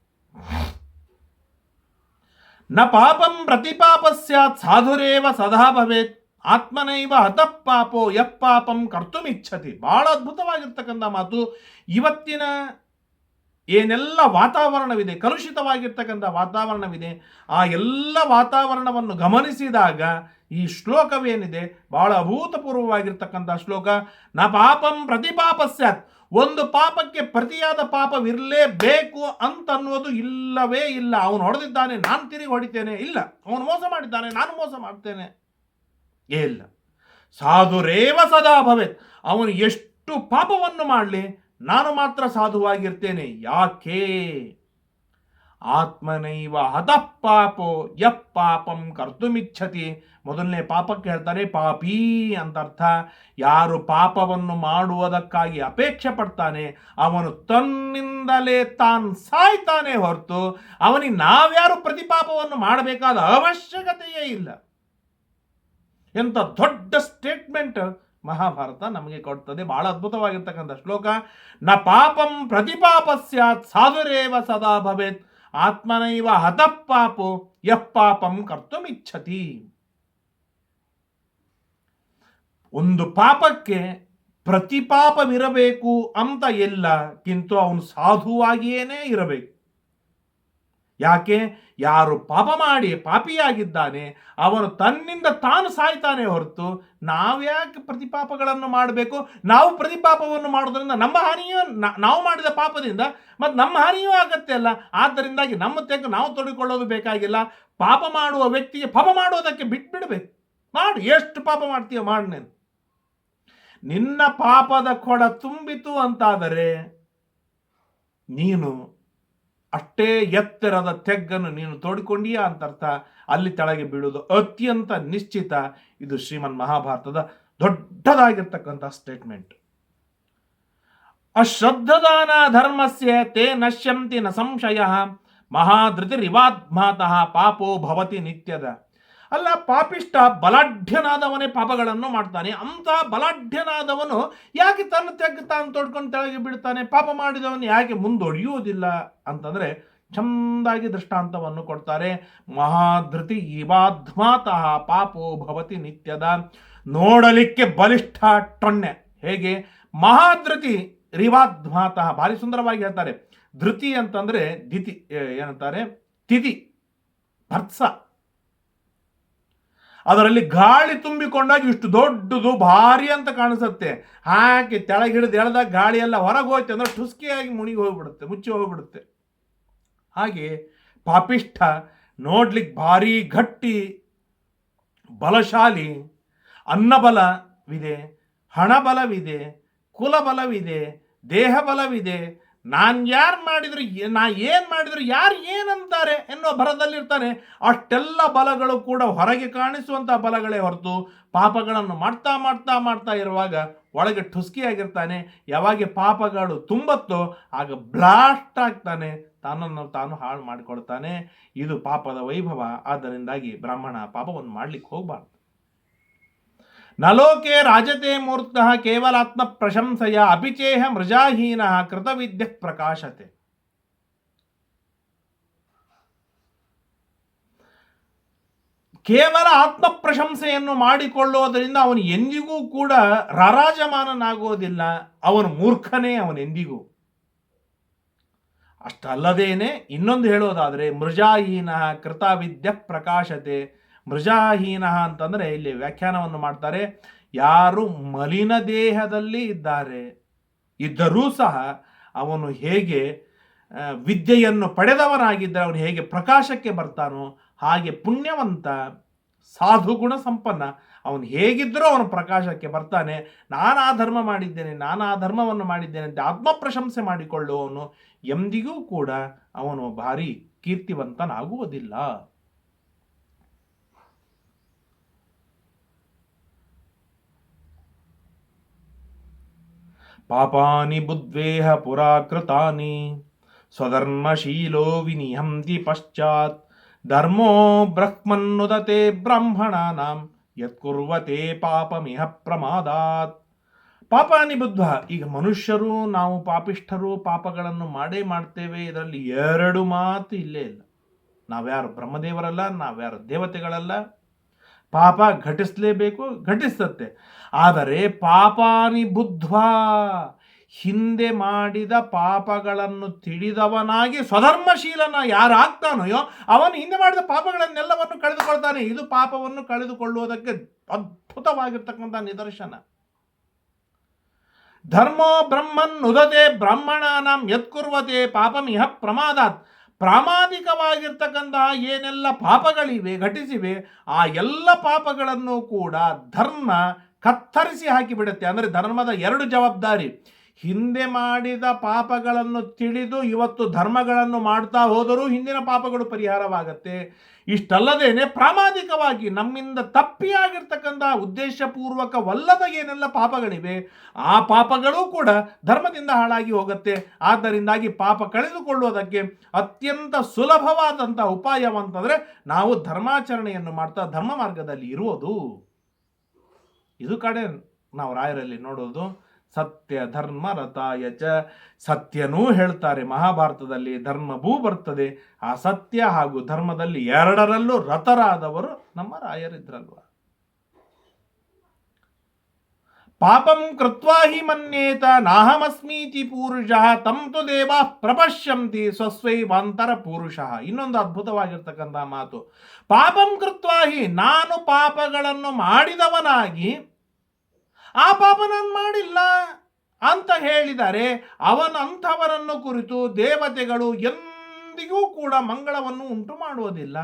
ನ ಪಾಪಂ ಪ್ರತಿಪಾಪ ಸ್ಯಾತ್ ಸಾಧುರೇವ ಸದಾ ಭವೇತ್, ಆತ್ಮನೈವ ಹತಃ ಪಾಪೋ ಯಪ್ ಪಾಪಂ ಕರ್ತುಮಿಚ್ಛತಿ. ಬಹಳ ಅದ್ಭುತವಾಗಿರ್ತಕ್ಕಂಥ ಮಾತು. ಇವತ್ತಿನ ಏನೆಲ್ಲ ವಾತಾವರಣವಿದೆ, ಕಲುಷಿತವಾಗಿರ್ತಕ್ಕಂಥ ವಾತಾವರಣವಿದೆ, ಆ ಎಲ್ಲ ವಾತಾವರಣವನ್ನು ಗಮನಿಸಿದಾಗ ಈ ಶ್ಲೋಕವೇನಿದೆ? ಬಹಳ ಅಭೂತಪೂರ್ವವಾಗಿರ್ತಕ್ಕಂಥ ಶ್ಲೋಕ. ನ ಪಾಪಂ ಪ್ರತಿಪಾಪ ಸ್ಯಾತ್ ಒಂದು ಪಾಪಕ್ಕೆ ಪ್ರತಿಯಾದ ಪಾಪವಿರಲೇಬೇಕು ಅಂತನ್ನುವುದು ಇಲ್ಲವೇ ಇಲ್ಲ. ಅವನು ಹೊಡೆದಿದ್ದಾನೆ, ನಾನು ತಿರುಗಿ ಹೊಡಿತೇನೆ. ಇಲ್ಲ. ಅವನು ಮೋಸ ಮಾಡಿದ್ದಾನೆ, ನಾನು ಮೋಸ ಮಾಡ್ತೇನೆ. ಏ ಇಲ್ಲ. ಸಾಧುರೇವ ಸದಾ ಭವೇತ್. ಅವನು ಎಷ್ಟು ಪಾಪವನ್ನು ಮಾಡಲಿ, ನಾನು ಮಾತ್ರ ಸಾಧುವಾಗಿರ್ತೇನೆ. ಯಾಕೆ? ಆತ್ಮನೈವ ಹತಃ ಪಾಪೋ ಯಪ್ ಪಾಪಂ ಕರ್ತುಮಿಚ್ಛತಿ. ಮೊದಲನೇ ಪಾಪಕ್ಕೆ ಹೇಳ್ತಾರೆ ಪಾಪೀ ಅಂತ ಅರ್ಥ. ಯಾರು ಪಾಪವನ್ನು ಮಾಡುವುದಕ್ಕಾಗಿ ಅಪೇಕ್ಷೆ ಪಡ್ತಾನೆ, ಅವನು ತನ್ನಿಂದಲೇ ತಾನು ಸಾಯ್ತಾನೆ ಹೊರತು, ಅವನಿಗೆ ನಾವ್ಯಾರು ಪ್ರತಿಪಾಪವನ್ನು ಮಾಡಬೇಕಾದ ಅವಶ್ಯಕತೆಯೇ ಇಲ್ಲ. ಎಂಥ ದೊಡ್ಡ ಸ್ಟೇಟ್ಮೆಂಟ್ ಮಹಾಭಾರತ ನಮಗೆ ಕೊಡ್ತದೆ. ಬಹಳ ಅದ್ಭುತವಾಗಿರ್ತಕ್ಕಂಥ ಶ್ಲೋಕ. ನ ಪಾಪಂ ಪ್ರತಿಪಾಪ ಸ್ಯಾತ್, ಸಾಧುರೇವ ಸದಾ ಭವೇತ್. ಆತ್ಮನೈವ ಹತಃ ಪಾಪೋ ಯಃ ಪಾಪಂ ಕರ್ತುಮಿಚ್ಛತಿ ಒಂದು ಪಾಪಕ್ಕೆ ಪ್ರತಿಪಾಪವಿರಬೇಕು ಅಂತ ಇಲ್ಲ, ಕಿಂತು ಅವನು ಸಾಧುವಾಗಿಯೇನೇ ಇರಬೇಕು. ಯಾಕೆ? ಯಾರು ಪಾಪ ಮಾಡಿ ಪಾಪಿಯಾಗಿದ್ದಾನೆ, ಅವನು ತನ್ನಿಂದ ತಾನು ಸಾಯ್ತಾನೆ ಹೊರತು ನಾವ್ಯಾಕೆ ಪ್ರತಿಪಾಪಗಳನ್ನು ಮಾಡಬೇಕು? ನಾವು ಪ್ರತಿಪಾಪವನ್ನು ಮಾಡೋದ್ರಿಂದ ನಮ್ಮ ಹಾನಿಯೂ ನಾವು ಮಾಡಿದ ಪಾಪದಿಂದ ಮತ್ತು ನಮ್ಮ ಹಾನಿಯೂ ಆಗತ್ತೆ ಅಲ್ಲ? ಆದ್ದರಿಂದಾಗಿ ನಮ್ಮ ತೆಗೆದು ನಾವು ತೊಡಿಕೊಳ್ಳೋದು ಬೇಕಾಗಿಲ್ಲ. ಪಾಪ ಮಾಡುವ ವ್ಯಕ್ತಿಗೆ ಪಾಪ ಮಾಡೋದಕ್ಕೆ ಬಿಟ್ಬಿಡ್ಬೇಕು ಮಾಡು, ಎಷ್ಟು ಪಾಪ ಮಾಡ್ತೀಯೋ ಮಾಡು ನೀನು. ನಿನ್ನ ಪಾಪದ ಕೊಡ ತುಂಬಿತು ಅಂತಾದರೆ ನೀನು ಅಷ್ಟೇ ಎತ್ತರದ ತೆಗ್ಗನ್ನು ನೀನು ತೋಡಿಕೊಂಡೀಯಾ ಅಂತ ಅರ್ಥ ಅಲ್ಲಿ ತೆಳಗೆ ಬೀಳುವುದು ಅತ್ಯಂತ ನಿಶ್ಚಿತ. ಇದು ಶ್ರೀಮನ್ ಮಹಾಭಾರತದ ದೊಡ್ಡದಾಗಿರ್ತಕ್ಕಂಥ ಸ್ಟೇಟ್ಮೆಂಟ್ ಅಶ್ರದ್ಧದಾನ ಧರ್ಮಸ್ಯ ತೇ ನಶ್ಯಂತಿ ನ ಸಂಶಯ. ಮಹಾಧೃತಿರಿವಾತ್ಮಾತಃ ಪಾಪೋ ಭವತಿ ನಿತ್ಯದ. ಅಲ್ಲ ಪಾಪಿಷ್ಟ ಬಲಾಢ್ಯನಾದವನೇ ಪಾಪಗಳನ್ನು ಮಾಡ್ತಾನೆ. ಅಂತ ಬಲಾಢ್ಯನಾದವನು ಯಾಕೆ ತನ್ನ ತೆಗ್ ತಾನು ತೊಡ್ಕೊಂಡು ತೆಳಗೆ ಬಿಡ್ತಾನೆ ಪಾಪ ಮಾಡಿದವನು ಯಾಕೆ ಮುಂದೊಡೆಯುವುದಿಲ್ಲ? ಅಂತಂದರೆ ಚಂದಾಗಿ ದೃಷ್ಟಾಂತವನ್ನು ಕೊಡ್ತಾರೆ. ಮಹಾಧೃತಿ ಇವಾಧ್ಮಾತಃ ಪಾಪೋ ಭವತಿ ನಿತ್ಯದ. ನೋಡಲಿಕ್ಕೆ ಬಲಿಷ್ಠ ಟೊಣ್ಣೆ. ಹೇಗೆ? ಮಹಾಧೃತಿ ರಿವಾಧ್ಮಾತಃ ಭಾರಿ ಸುಂದರವಾಗಿ ಹೇಳ್ತಾರೆ. ಧೃತಿ ಅಂತಂದರೆ ದಿತಿ ಏನಂತಾರೆ? ತಿಥಿ, ಭರ್ತ್ಸ. ಅದರಲ್ಲಿ ಗಾಳಿ ತುಂಬಿಕೊಂಡಾಗ ಇಷ್ಟು ದೊಡ್ಡದು, ಭಾರಿ ಅಂತ ಕಾಣಿಸುತ್ತೆ. ಹಾಕಿ ತೆಳಗಿಡಿದು ಎಳೆದಾಗ ಗಾಳಿ ಎಲ್ಲ ಹೊರಗೆ ಹೋಯ್ತು ಅಂದ್ರೆ ಠುಸ್ಕಿಯಾಗಿ ಮುಣಿಗಿ ಹೋಗ್ಬಿಡುತ್ತೆ, ಮುಚ್ಚಿ ಹೋಗ್ಬಿಡುತ್ತೆ. ಹಾಗೆ ಪಾಪಿಷ್ಠ ನೋಡ್ಲಿಕ್ಕೆ ಭಾರಿ ಗಟ್ಟಿ, ಬಲಶಾಲಿ, ಅನ್ನಬಲವಿದೆ, ಹಣಬಲವಿದೆ, ಕುಲಬಲವಿದೆ ದೇಹ ಬಲವಿದೆ ನಾನು ಯಾರು ಮಾಡಿದ್ರು ನಾ ಏನು ಮಾಡಿದ್ರು, ಯಾರು ಏನಂತಾರೆ ಎನ್ನುವ ಭರದಲ್ಲಿರ್ತಾನೆ ಅಷ್ಟೆಲ್ಲ ಬಲಗಳು ಕೂಡ ಹೊರಗೆ ಕಾಣಿಸುವಂಥ ಬಲಗಳೇ ಹೊರತು ಪಾಪಗಳನ್ನು ಮಾಡ್ತಾ ಮಾಡ್ತಾ ಮಾಡ್ತಾ ಇರುವಾಗ ಒಳಗೆ ಠುಸ್ಕಿಯಾಗಿರ್ತಾನೆ ಯಾವಾಗ ಪಾಪಗಳು ತುಂಬತ್ತೋ ಆಗ ಬ್ಲಾಸ್ಟ್ ಆಗ್ತಾನೆ. ತಾನನ್ನು ತಾನು ಹಾಳು ಮಾಡಿಕೊಳ್ತಾನೆ. ಇದು ಪಾಪದ ವೈಭವ. ಆದ್ದರಿಂದಾಗಿ ಬ್ರಾಹ್ಮಣ ಪಾಪವನ್ನು ಮಾಡ್ಲಿಕ್ಕೆ ಹೋಗಬಾರ್ದು. ನಲೋಕೆ ರಾಜತೆ ಕೇವಲ ಆತ್ಮ ಪ್ರಶಂಸೆಯ ಅಪಿಚೇಹ ಮೃಜಾಹೀನ ಕೃತವಿದ್ಯ ಪ್ರಕಾಶತೆ. ಕೇವಲ ಆತ್ಮ ಪ್ರಶಂಸೆಯನ್ನು ಮಾಡಿಕೊಳ್ಳುವುದರಿಂದ ಅವನು ಎಂದಿಗೂ ಕೂಡ ರಾರಾಜಮಾನನಾಗುವುದಿಲ್ಲ, ಅವನು ಮೂರ್ಖನೇ ಅವನೆಂದಿಗೂ ಅಷ್ಟಲ್ಲದೇನೆ ಇನ್ನೊಂದು ಹೇಳೋದಾದರೆ ಮೃಜಾಹೀನ ಕೃತವಿದ್ಯ ಪ್ರಕಾಶತೆ. ಮೃಜಾಹೀನ ಅಂತಂದರೆ ಇಲ್ಲಿ ವ್ಯಾಖ್ಯಾನವನ್ನು ಮಾಡ್ತಾರೆ, ಯಾರು ಮಲಿನ ದೇಹದಲ್ಲಿ ಇದ್ದಾರೆ, ಇದ್ದರೂ ಸಹ ಅವನು ಹೇಗೆ ವಿದ್ಯೆಯನ್ನು ಪಡೆದವನಾಗಿದ್ದರೆ ಅವನು ಹೇಗೆ ಪ್ರಕಾಶಕ್ಕೆ ಬರ್ತಾನೋ ಹಾಗೆ ಪುಣ್ಯವಂತ, ಸಾಧು ಗುಣ ಸಂಪನ್ನ, ಅವನು ಹೇಗಿದ್ದರೂ ಅವನು ಪ್ರಕಾಶಕ್ಕೆ ಬರ್ತಾನೆ. ನಾನು ಆ ಧರ್ಮ ಮಾಡಿದ್ದೇನೆ, ನಾನು ಆ ಧರ್ಮವನ್ನು ಮಾಡಿದ್ದೇನೆ ಅಂತ ಆತ್ಮ ಪ್ರಶಂಸೆ ಮಾಡಿಕೊಳ್ಳುವವನು ಎಂದಿಗೂ ಕೂಡ ಅವನು ಭಾರಿ ಕೀರ್ತಿವಂತನಾಗುವುದಿಲ್ಲ. ಪಾಪಾನಿ ಬುದ್ವೇಹ ಪುರಾಕೃತಾನಿ ಸ್ವಧರ್ಮಶೀಲೋ ವಿನಿಹಂತಿ ಪಶ್ಚಾತ್ ಧರ್ಮೋ ಬ್ರಹ್ಮನ್ನುದತೆ ಬ್ರಾಹ್ಮಣಾನಾಂ, ಯತ್ಕುರ್ವತೆ ಪಾಪಮಿಹ ಪ್ರಮಾದಾತ್. ಪಾಪಾನಿ ಬುದ್ಧ, ಈಗ ಮನುಷ್ಯರು ನಾವು ಪಾಪಿಷ್ಠರು, ಪಾಪಗಳನ್ನು ಮಾಡೇ ಮಾಡ್ತೇವೆ, ಇದರಲ್ಲಿ ಎರಡು ಮಾತು ಇಲ್ಲೇ ಇಲ್ಲ. ನಾವ್ಯಾರು ಬ್ರಹ್ಮದೇವರಲ್ಲ, ನಾವ್ಯಾರು ದೇವತೆಗಳಲ್ಲ ಪಾಪ ಘಟಿಸಲೇಬೇಕು, ಘಟಿಸುತ್ತೆ. ಆದರೆ ಪಾಪಾನಿ ಬುದ್ಧ ಹಿಂದೆ ಮಾಡಿದ ಪಾಪಗಳನ್ನು ತಿಳಿದವನಾಗಿ ಸ್ವಧರ್ಮಶೀಲನ ಯಾರಾಗ್ತಾನೆಯೋ, ಅವನು ಹಿಂದೆ ಮಾಡಿದ ಪಾಪಗಳನ್ನೆಲ್ಲವನ್ನು ಕಳೆದುಕೊಳ್ತಾನೆ. ಇದು ಪಾಪವನ್ನು ಕಳೆದುಕೊಳ್ಳುವುದಕ್ಕೆ ಅದ್ಭುತವಾಗಿರ್ತಕ್ಕಂಥ ನಿದರ್ಶನ. ಧರ್ಮೋ ಬ್ರಹ್ಮನ್ ಉದತೆ ಬ್ರಾಹ್ಮಣಾನಂ ಯತ್ಕುರ್ವತೆ ಪಾಪಮಿಹ ಪ್ರಮಾದಾತ್. ಪ್ರಾಮಾದಿಕವಾಗಿರ್ತಕ್ಕಂತಹ ಏನೆಲ್ಲ ಪಾಪಗಳಿವೆ, ಘಟಿಸಿವೆ, ಆ ಎಲ್ಲ ಪಾಪಗಳನ್ನು ಕೂಡ ಧರ್ಮ ಕತ್ತರಿಸಿ ಹಾಕಿಬಿಡುತ್ತೆ. ಅಂದರೆ ಧರ್ಮದ ಎರಡು ಜವಾಬ್ದಾರಿ. ಹಿಂದೆ ಮಾಡಿದ ಪಾಪಗಳನ್ನು ತಿಳಿದು ಇವತ್ತು ಧರ್ಮಗಳನ್ನು ಮಾಡ್ತಾ ಹೋದರೂ ಹಿಂದಿನ ಪಾಪಗಳು ಪರಿಹಾರವಾಗತ್ತೆ. ಇಷ್ಟಲ್ಲದೇನೆ ಪ್ರಾಮಾಣಿಕವಾಗಿ ನಮ್ಮಿಂದ ತಪ್ಪಿಯಾಗಿರ್ತಕ್ಕಂಥ ಉದ್ದೇಶಪೂರ್ವಕವಲ್ಲದ ಏನೆಲ್ಲ ಪಾಪಗಳಿವೆ, ಆ ಪಾಪಗಳೂ ಕೂಡ ಧರ್ಮದಿಂದ ಹಾಳಾಗಿ ಹೋಗುತ್ತೆ. ಆದ್ದರಿಂದಾಗಿ ಪಾಪ ಕಳೆದುಕೊಳ್ಳುವುದಕ್ಕೆ ಅತ್ಯಂತ ಸುಲಭವಾದಂಥ ಉಪಾಯವಂತಂದರೆ ನಾವು ಧರ್ಮಾಚರಣೆಯನ್ನು ಮಾಡ್ತಾ ಧರ್ಮ ಮಾರ್ಗದಲ್ಲಿ ಇರುವುದು. ಇದು ಕಡೆ ನಾವು ರಾಯರಲ್ಲಿ ನೋಡೋದು. ಸತ್ಯ ಧರ್ಮ ರಥಾಯ ಚ. ಸತ್ಯನೂ ಹೇಳ್ತಾರೆ, ಮಹಾಭಾರತದಲ್ಲಿ ಧರ್ಮವೂ ಬರ್ತದೆ. ಆ ಸತ್ಯ ಹಾಗೂ ಧರ್ಮದಲ್ಲಿ ಎರಡರಲ್ಲೂ ರಥರಾದವರು ನಮ್ಮ ರಾಯರಿದ್ರಲ್ವ? ಪಾಪಂ ಕೃತ್ವಾ ಹಿ ಮನ್ಯೇತ ನಾಹಮಸ್ಮೀತಿ ಪುರುಷ ತಂತು ದೇವ ಪ್ರಪಶ್ಯಂತಿ ಸ್ವಸ್ವೈವಾಂತರ ಪುರುಷ. ಇನ್ನೊಂದು ಅದ್ಭುತವಾಗಿರ್ತಕ್ಕಂಥ ಮಾತು. ಪಾಪಂ ಕೃತ್ವಾ ನಾನು ಪಾಪಗಳನ್ನು ಮಾಡಿದವನಾಗಿ, ಆ ಪಾಪ ನಾನು ಅಂತ ಹೇಳಿದರೆ ಅವನಂಥವರನ್ನು ಕುರಿತು ದೇವತೆಗಳು ಎಂದಿಗೂ ಕೂಡ ಮಂಗಳವನ್ನು ಉಂಟು ಮಾಡುವುದಿಲ್ಲ.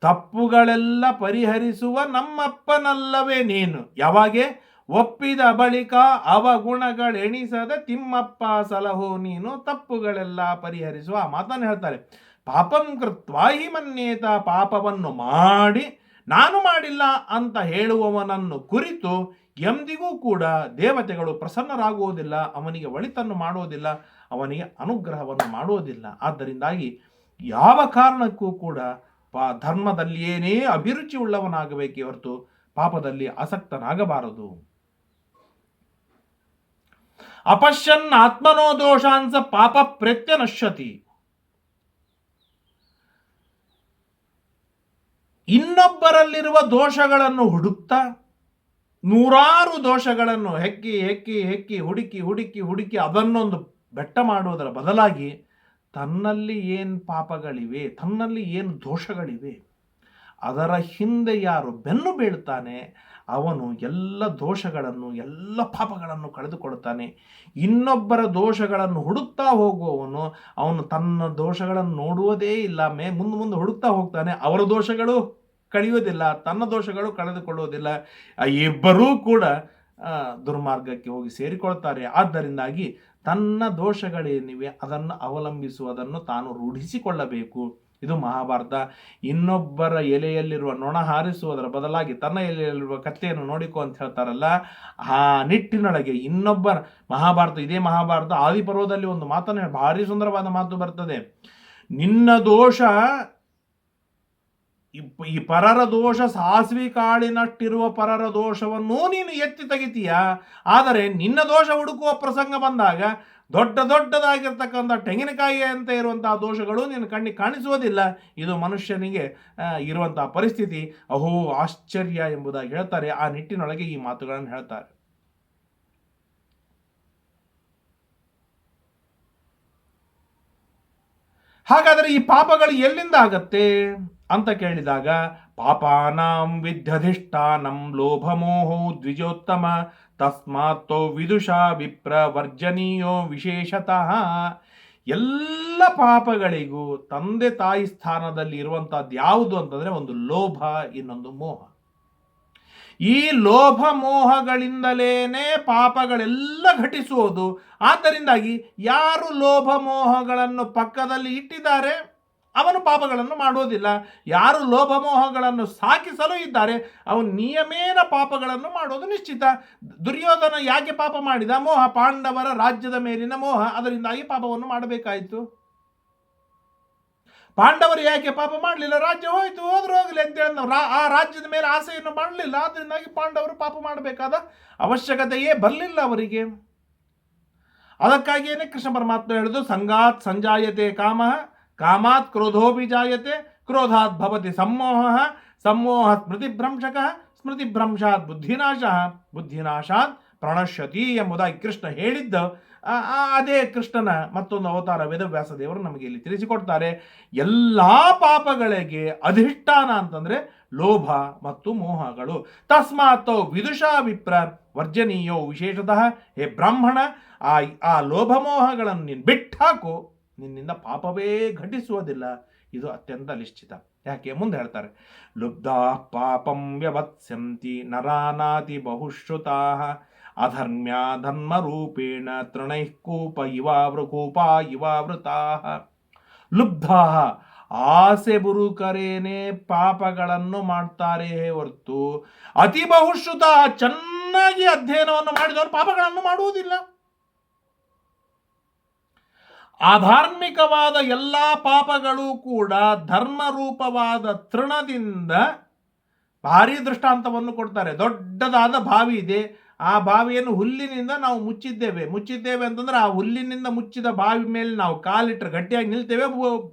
ತಪ್ಪುಗಳೆಲ್ಲ ಪರಿಹರಿಸುವ ನಮ್ಮಪ್ಪನಲ್ಲವೇ ನೀನು. ಯಾವಾಗೆ? ಒಪ್ಪಿದ ಬಳಿಕ ಅವಗುಣಗಳೆಣಿಸದ ತಿಮ್ಮಪ್ಪ ಸಲಹೋ ನೀನು ತಪ್ಪುಗಳೆಲ್ಲ ಪರಿಹರಿಸುವ. ಮಾತನ್ನು ಹೇಳ್ತಾರೆ. ಪಾಪಂ ಕೃತ್ವಾ ಹಿ ಮನ್ಯೇತ, ಪಾಪವನ್ನು ಮಾಡಿ, ನಾನು ಮಾಡಿಲ್ಲ ಅಂತ ಹೇಳುವವನನ್ನು ಕುರಿತು ಎಂದಿಗೂ ಕೂಡ ದೇವತೆಗಳು ಪ್ರಸನ್ನರಾಗುವುದಿಲ್ಲ, ಅವನಿಗೆ ಒಳಿತನ್ನು ಮಾಡುವುದಿಲ್ಲ ಅವನಿಗೆ ಅನುಗ್ರಹವನ್ನು ಮಾಡುವುದಿಲ್ಲ ಆದ್ದರಿಂದಾಗಿ ಯಾವ ಕಾರಣಕ್ಕೂ ಕೂಡ ಪಾ ಧರ್ಮದಲ್ಲಿಯೇನೇ ಅಭಿರುಚಿ ಉಳ್ಳವನಾಗಬೇಕೇ ಹೊರತು ಪಾಪದಲ್ಲಿ ಆಸಕ್ತನಾಗಬಾರದು. ಅಪಶ್ಯನ್ ಆತ್ಮನೋ ದೋಷಾಂಸ ಪಾಪ ಪ್ರತ್ಯನಶ್ಯತಿ ಇನ್ನೊಬ್ಬರಲ್ಲಿರುವ ದೋಷಗಳನ್ನು ಹುಡುಕ್ತಾ ನೂರಾರು ದೋಷಗಳನ್ನು ಹೆಕ್ಕಿ ಹೆಕ್ಕಿ ಹೆಕ್ಕಿ, ಹುಡುಕಿ ಹುಡುಕಿ ಹುಡುಕಿ ಅದನ್ನೊಂದು ಬೆಟ್ಟ ಮಾಡುವುದರ ಬದಲಾಗಿ ತನ್ನಲ್ಲಿ ಏನು ಪಾಪಗಳಿವೆ, ತನ್ನಲ್ಲಿ ಏನು ದೋಷಗಳಿವೆ, ಅದರ ಹಿಂದೆ ಯಾರು ಬೆನ್ನು ಬೀಳ್ತಾನೆ, ಅವನು ಎಲ್ಲ ದೋಷಗಳನ್ನು, ಎಲ್ಲ ಪಾಪಗಳನ್ನು ಕಳೆದುಕೊಳ್ತಾನೆ ಇನ್ನೊಬ್ಬರ ದೋಷಗಳನ್ನು ಹುಡುಕ್ತಾ ಹೋಗುವವನು, ಅವನು ತನ್ನ ದೋಷಗಳನ್ನು ನೋಡುವುದೇ ಇಲ್ಲ, ಮೇ, ಮುಂದೆ ಮುಂದೆ ಹುಡುಕ್ತಾ ಹೋಗ್ತಾನೆ. ಅವರ ದೋಷಗಳು? ಕಳೆಯುವುದಿಲ್ಲ, ತನ್ನ ದೋಷಗಳು ಕಳೆದುಕೊಳ್ಳುವುದಿಲ್ಲ ಇಬ್ಬರೂ ಕೂಡ ದುರ್ಮಾರ್ಗಕ್ಕೆ ಹೋಗಿ ಸೇರಿಕೊಳ್ತಾರೆ. ಆದ್ದರಿಂದಾಗಿ ತನ್ನ ದೋಷಗಳೇನಿವೆ ಅದನ್ನು ಅವಲಂಬಿಸುವುದನ್ನು ತಾನು ರೂಢಿಸಿಕೊಳ್ಳಬೇಕು. ಇದು ಮಹಾಭಾರತ. ಇನ್ನೊಬ್ಬರ ಎಲೆಯಲ್ಲಿರುವ ನೊಣ ಹಾರಿಸುವುದರ ಬದಲಾಗಿ ತನ್ನ ಎಲೆಯಲ್ಲಿರುವ ಕತ್ತೆಯನ್ನು ನೋಡಿಕೊ ಅಂತ ಹೇಳ್ತಾರಲ್ಲ, ಆ ನಿಟ್ಟಿನೊಳಗೆ ಇನ್ನೊಬ್ಬ ಮಹಾಭಾರತ, ಇದೇ ಮಹಾಭಾರತ, ಆದಿಪರ್ವದಲ್ಲಿ ಒಂದು ಮಾತನ್ನು ಭಾರಿ ಸುಂದರವಾದ ಮಾತು ಬರ್ತದೆ. ನಿನ್ನ ದೋಷ ಈ- ಪರರ ದೋಷ ಸಾಸಿವೆ ಕಾಳಿನಷ್ಟಿರುವ ಪರರ ದೋಷವನ್ನು ನೀನು ಎತ್ತಿ ತೆಗಿತೀಯ. ಆದರೆ ನಿನ್ನ ದೋಷ ಹುಡುಕುವ ಪ್ರಸಂಗ ಬಂದಾಗ ದೊಡ್ಡ ದೊಡ್ಡದಾಗಿರ್ತಕ್ಕಂಥ ತೆಂಗಿನಕಾಯಿ ಅಂತ ಇರುವಂತಹ ದೋಷಗಳು ನಿನ್ನ ಕಣ್ಣಿಗೆ ಕಾಣಿಸುವುದಿಲ್ಲ. ಇದು ಮನುಷ್ಯನಿಗೆ ಇರುವಂತಹ ಪರಿಸ್ಥಿತಿ ಅಹೋ ಆಶ್ಚರ್ಯ ಎಂಬುದಾಗಿ ಹೇಳ್ತಾರೆ. ಆ ನಿಟ್ಟಿನೊಳಗೆ ಈ ಮಾತುಗಳನ್ನು ಹೇಳ್ತಾರೆ. ಹಾಗಾದರೆ ಈ ಪಾಪಗಳು ಎಲ್ಲಿಂದ ಆಗತ್ತೆ? ಅಂತ ಕೇಳಿದಾಗ, ಪಾಪಾನಾಂ ವಿದ್ಯಧಿಷ್ಠಾನಂ ಲೋಭಮೋಹೋ ದ್ವಿಜೋತ್ತಮ, ತಸ್ಮಾತ್ತೋ ವಿದುಷಾ ವಿಪ್ರ ವರ್ಜನೀಯೋ ವಿಶೇಷತಃ. ಎಲ್ಲ ಪಾಪಗಳಿಗೂ ತಂದೆ ತಾಯಿ ಸ್ಥಾನದಲ್ಲಿ ಇರುವಂಥದ್ದು ಯಾವುದು ಅಂತಂದರೆ ಒಂದು ಲೋಭ, ಇನ್ನೊಂದು ಮೋಹ. ಈ ಲೋಭ ಮೋಹಗಳಿಂದಲೇ ಪಾಪಗಳೆಲ್ಲ ಘಟಿಸುವುದು. ಆದ್ದರಿಂದಾಗಿ ಯಾರು ಲೋಭ ಮೋಹಗಳನ್ನು ಪಕ್ಕದಲ್ಲಿ ಇಟ್ಟಿದ್ದಾರೆ? ಅವನು ಪಾಪಗಳನ್ನು ಮಾಡುವುದಿಲ್ಲ. ಯಾರು ಲೋಭಮೋಹಗಳನ್ನು ಸಾಕಿಸಲು ಇದ್ದಾರೆ, ಅವನು ನಿಯಮೇನ ಪಾಪಗಳನ್ನು ಮಾಡೋದು ನಿಶ್ಚಿತ. ದುರ್ಯೋಧನ ಯಾಕೆ ಪಾಪ ಮಾಡಿದ? ಮೋಹ, ಪಾಂಡವರ ರಾಜ್ಯದ ಮೇಲಿನ ಮೋಹ, ಅದರಿಂದಾಗಿ ಪಾಪವನ್ನು ಮಾಡಬೇಕಾಯಿತು. ಪಾಂಡವರು ಯಾಕೆ ಪಾಪ ಮಾಡಲಿಲ್ಲ? ರಾಜ್ಯ ಹೋಯಿತು, ಹೋದ್ರು ಹೋಗಲಿ ಅಂತ ಹೇಳಿ ನಾವು ಆ ರಾಜ್ಯದ ಮೇಲೆ ಆಸೆಯನ್ನು ಮಾಡಲಿಲ್ಲ ಅದರಿಂದಾಗಿ ಪಾಂಡವರು ಪಾಪ ಮಾಡಬೇಕಾದ ಅವಶ್ಯಕತೆಯೇ ಬರಲಿಲ್ಲ ಅವರಿಗೆ. ಅದಕ್ಕಾಗಿಯೇ ಕೃಷ್ಣ ಪರಮಾತ್ಮ ಹೇಳಿದು ಸಂಗಾತ್ ಸಂಜಾಯತೆ ಕಾಮ ಕಾಮಾತ್ ಕ್ರೋಧೋಪಿ ಜಾಯತೆ, ಕ್ರೋಧಾತ್ ಭವತಿ ಸಮ್ಮೋಹ ಸಮ್ಮೋಹ ಸ್ಮೃತಿಭ್ರಂಶಕ, ಸ್ಮೃತಿಭ್ರಂಶಾತ್ ಬುದ್ಧಿನಾಶ, ಬುದ್ಧಿನಾಶಾತ್ ಪ್ರಣಶ್ಯತಿ ಎಂಬುದಾಗಿ ಕೃಷ್ಣ ಹೇಳಿದ್ದ ಅದೇ ಕೃಷ್ಣನ ಮತ್ತೊಂದು ಅವತಾರ ವೇದವ್ಯಾಸ ದೇವರು ನಮಗೆ ಇಲ್ಲಿ ತಿಳಿಸಿಕೊಡ್ತಾರೆ. ಎಲ್ಲ ಪಾಪಗಳಿಗೆ ಅಧಿಷ್ಠಾನ ಅಂತಂದ್ರೆ ಲೋಭ ಮತ್ತು ಮೋಹಗಳು. ತಸ್ಮಾತ್ ವಿದುಷಾ ವಿಪ್ರ ವರ್ಜನೀಯೋ ವಿಶೇಷತಃ ಹೇ ಬ್ರಾಹ್ಮಣ, ಆ ಆ ಲೋಭ ಮೋಹಗಳನ್ನು ನೀನು ಬಿಟ್ಟಾಕು ನಿನ್ನಿಂದ ಪಾಪವೇ ಘಟಿಸುವುದಿಲ್ಲ. ಇದು ಅತ್ಯಂತ ನಿಶ್ಚಿತ. ಯಾಕೆ? ಮುಂದೆ ಹೇಳ್ತಾರೆ. ಲುಬ್ಧಾ ಪಾಪಂ ವ್ಯವತ್ಸಂತಿ ನರಾನಾತಿ ಬಹುಶ್ರುತಾ ಅಧರ್ಮ್ಯ ಧರ್ಮರೂಪೇಣ ತೃಣೈಃ ಕೂಪ ಇವಾವೃಕೂಪ ಇವಾವೃತಾ ಲುಬ್ಧ ಆಸೆ ಬುರುಕರೇನೆ ಪಾಪಗಳನ್ನು ಮಾಡ್ತಾರೆ ಹೊರತು ಅತಿ ಬಹುಶ್ರುತ ಚೆನ್ನಾಗಿ ಅಧ್ಯಯನವನ್ನು ಮಾಡಿದವರು ಪಾಪಗಳನ್ನು ಮಾಡುವುದಿಲ್ಲ. ಅಧಾರ್ಮಿಕವಾದ ಎಲ್ಲ ಪಾಪಗಳು ಕೂಡ ಧರ್ಮರೂಪವಾದ ತೃಣದಿಂದ ಭಾರಿ ದೃಷ್ಟಾಂತವನ್ನು ಕೊಡ್ತಾರೆ. ದೊಡ್ಡದಾದ ಬಾವಿ ಇದೆ. ಆ ಬಾವಿಯನ್ನು ಹುಲ್ಲಿನಿಂದ ನಾವು ಮುಚ್ಚಿದ್ದೇವೆ. ಮುಚ್ಚಿದ್ದೇವೆ ಅಂತಂದ್ರೆ ಆ ಹುಲ್ಲಿನಿಂದ ಮುಚ್ಚಿದ ಬಾವಿ ಮೇಲೆ ನಾವು ಕಾಲಿಟ್ಟರೆ ಗಟ್ಟಿಯಾಗಿ ನಿಲ್ತೇವೆ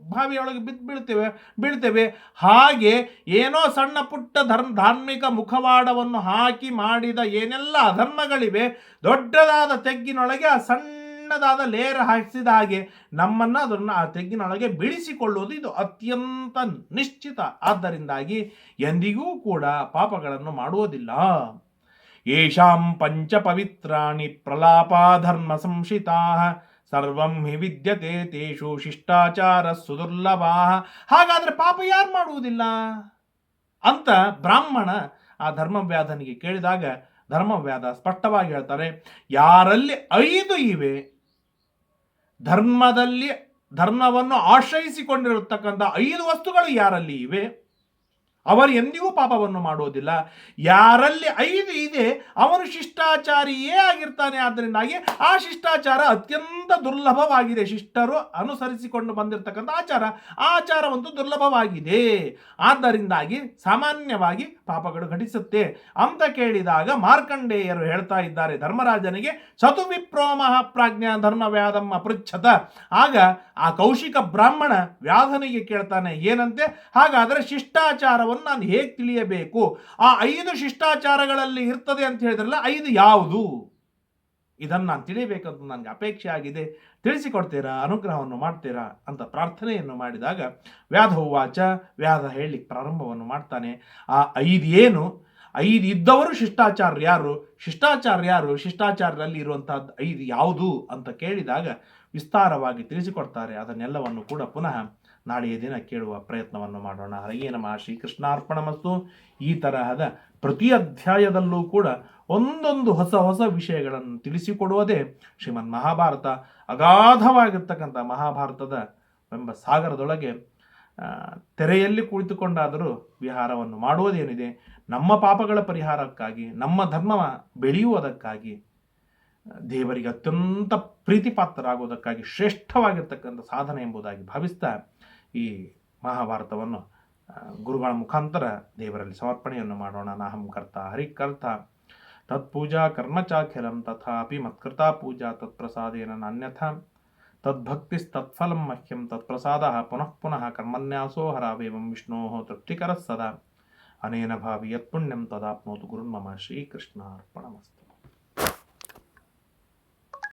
ಬಾವಿಯೊಳಗೆ ಬಿದ್ದು ಬೀಳ್ತೇವೆ ಬೀಳ್ತೇವೆ. ಹಾಗೆ ಏನೋ ಸಣ್ಣ ಪುಟ್ಟ ಧರ್ಮ, ಧಾರ್ಮಿಕ ಮುಖವಾಡವನ್ನು ಹಾಕಿ ಮಾಡಿದ ಏನೆಲ್ಲ ಅಧರ್ಮಗಳಿವೆ, ದೊಡ್ಡದಾದ ತೆಗ್ಗಿನೊಳಗೆ ಆ ಸಣ್ಣದಾದ ಲೇರ ಹಾಕಿಸಿದ ಹಾಗೆ ನಮ್ಮನ್ನು ಅದನ್ನು ಆ ತೆಗ್ಗಿನೊಳಗೆ ಬಿಡಿಸಿಕೊಳ್ಳುವುದು ಇದು ಅತ್ಯಂತ ನಿಶ್ಚಿತ. ಆದ್ದರಿಂದಾಗಿ ಎಂದಿಗೂ ಕೂಡ ಪಾಪಗಳನ್ನು ಮಾಡುವುದಿಲ್ಲ. ಯಶಾಂ ಪಂಚ ಪವಿತ್ರಾಣಿ ಪ್ರಲಾಪಾಧರ್ಮ ಸಂಶಿತಾ, ಸರ್ವಂ ಹಿ ವಿದ್ಯತೆ ತೇಷು ಶಿಷ್ಟಾಚಾರ ಸುದುರ್ಲಭಾ. ಹಾಗಾದ್ರೆ ಪಾಪ ಯಾರು ಮಾಡುವುದಿಲ್ಲ? ಅಂತ ಬ್ರಾಹ್ಮಣ ಆ ಧರ್ಮವ್ಯಾಧನಿಗೆ ಕೇಳಿದಾಗ ಧರ್ಮವ್ಯಾಧ ಸ್ಪಷ್ಟವಾಗಿ ಹೇಳ್ತಾರೆ, ಯಾರಲ್ಲಿ ಐದು ಇವೆ ಧರ್ಮದಲ್ಲಿ ಧರ್ಮವನ್ನು ಆಶ್ರಯಿಸಿಕೊಂಡಿರತಕ್ಕಂಥ ಐದು ವಸ್ತುಗಳು ಯಾರಲ್ಲಿ ಇವೆ? ಅವರು ಎಂದಿಗೂ ಪಾಪವನ್ನು ಮಾಡುವುದಿಲ್ಲ. ಯಾರಲ್ಲಿ ಐದು ಇದೆ, ಅವನು ಶಿಷ್ಟಾಚಾರಿಯೇ ಆಗಿರ್ತಾನೆ. ಆದ್ದರಿಂದಾಗಿ ಆ ಶಿಷ್ಟಾಚಾರ ಅತ್ಯಂತ ದುರ್ಲಭವಾಗಿದೆ. ಶಿಷ್ಟರು ಅನುಸರಿಸಿಕೊಂಡು ಬಂದಿರತಕ್ಕಂಥ ಆಚಾರ. ಆಚಾರವಂತೂ ದುರ್ಲಭವಾಗಿದೆ. ಆದ್ದರಿಂದಾಗಿ ಸಾಮಾನ್ಯವಾಗಿ ಪಾಪಗಳು ಘಟಿಸುತ್ತೆ. ಅಂತ ಕೇಳಿದಾಗ ಮಾರ್ಕಂಡೇಯರು ಹೇಳ್ತಾ ಇದ್ದಾರೆ, ಧರ್ಮರಾಜನಿಗೆ ಚತುವಿಪ್ರೋ ಮಹಾಪ್ರಾಜ್ಞ ವ್ಯಾಧಮ್ಮ ಪೃಚ್ಛತ ಆಗ ಆ ಕೌಶಿಕ ಬ್ರಾಹ್ಮಣ ವ್ಯಾಧನಿಗೆ ಕೇಳ್ತಾನೆ, ಏನಂತೆ? ಹಾಗಾದರೆ ಶಿಷ್ಟಾಚಾರವನ್ನು ನಾನು ಹೇಗೆ ತಿಳಿಯಬೇಕು? ಆ ಐದು ಶಿಷ್ಟಾಚಾರಗಳಲ್ಲಿ ಇರ್ತದೆ ಅಂತ ಹೇಳಿದ್ರಲ್ಲ, ಐದು ಯಾವುದು? ಇದನ್ನು ನಾನು ತಿಳಿಯಬೇಕಂತ ನನಗೆ ಅಪೇಕ್ಷೆ ಆಗಿದೆ. ತಿಳಿಸಿಕೊಡ್ತೀರಾ? ಅನುಗ್ರಹವನ್ನು ಮಾಡ್ತೀರಾ? ಅಂತ ಪ್ರಾರ್ಥನೆಯನ್ನು ಮಾಡಿದಾಗ ವ್ಯಾಧ ವಾಚ ವ್ಯಾಧ ಹೇಳಲಿಕ್ಕೆ ಪ್ರಾರಂಭವನ್ನು ಮಾಡ್ತಾನೆ. ಆ ಐದು ಏನು? ಐದು ಇದ್ದವರು ಶಿಷ್ಟಾಚಾರ ಯಾರು? ಶಿಷ್ಟಾಚಾರ ಯಾರು? ಶಿಷ್ಟಾಚಾರದಲ್ಲಿ ಇರುವಂತಹದ್ದು ಐದು ಯಾವುದು? ಅಂತ ಕೇಳಿದಾಗ ವಿಸ್ತಾರವಾಗಿ ತಿಳಿಸಿಕೊಡ್ತಾರೆ. ಅದನ್ನೆಲ್ಲವನ್ನು ಕೂಡ ಪುನಃ ನಾಳೆಯ ದಿನ ಕೇಳುವ ಪ್ರಯತ್ನವನ್ನು ಮಾಡೋಣ. ಹರಯೇ ನಮಃ. ಶ್ರೀಕೃಷ್ಣಾರ್ಪಣ ಮತ್ತು ಈ ತರಹದ ಪ್ರತಿ ಅಧ್ಯಾಯದಲ್ಲೂ ಕೂಡ ಒಂದೊಂದು ಹೊಸ ಹೊಸ ವಿಷಯಗಳನ್ನು ತಿಳಿಸಿಕೊಡುವುದೇ ಶ್ರೀಮನ್ ಮಹಾಭಾರತ. ಅಗಾಧವಾಗಿರ್ತಕ್ಕಂಥ ಮಹಾಭಾರತದ ಎಂಬ ಸಾಗರದೊಳಗೆ ತೆರೆಯಲ್ಲಿ ಕುಳಿತುಕೊಂಡಾದರೂ ವಿಹಾರವನ್ನು ಮಾಡುವುದೇನಿದೆ? ನಮ್ಮ ಪಾಪಗಳ ಪರಿಹಾರಕ್ಕಾಗಿ, ನಮ್ಮ ಧರ್ಮ ಬೆಳೆಯುವುದಕ್ಕಾಗಿ, ದೇವರಿಗೆ ಅತ್ಯಂತ ಪ್ರೀತಿಪಾತ್ರರಾಗುವುದಕ್ಕಾಗಿ ಶ್ರೇಷ್ಠವಾಗಿರ್ತಕ್ಕಂಥ ಸಾಧನೆ ಎಂಬುದಾಗಿ ಭಾವಿಸ್ತಾ ಈ ಮಹಾಭಾರತವನ್ನು ಗುರುಗಳ ಮುಖಾಂತರ ದೇವರಲ್ಲಿ ಸಮರ್ಪಣೆಯನ್ನು ಮಾಡೋಣ. ನಾಹಂ ಕರ್ತ ಹರಿಕರ್ತ ತತ್ಪೂಜಾ ಕರ್ಮಚಾಖಿಲಂ ತಥಾಪಿ ಮತ್ಕೃತಾ ಪೂಜಾ ತತ್ಪ್ರಸಾದೇನ ನಾನ್ಯಥಾ ತದ್ಭಕ್ತಿಸ್ತತ್ಫಲಂ ಮಹ್ಯಂ ತತ್ಪ್ರಸಾದ ಪುನಃ ಪುನಃ ಕರ್ಮನ್ಯಾಸೋ ಹರಾವೇವಂ ವಿಷ್ಣೋ ತೃಪ್ತಿಕರಃ ಸದಾ ಅನೇನ ಭಾವಿ ಯತ್ಪುಣ್ಯಂ ತದಾಪ್ನೋತು ಗುರುನ್ಮಮ ಶ್ರೀಕೃಷ್ಣಾರ್ಪಣಮಸ್ತು.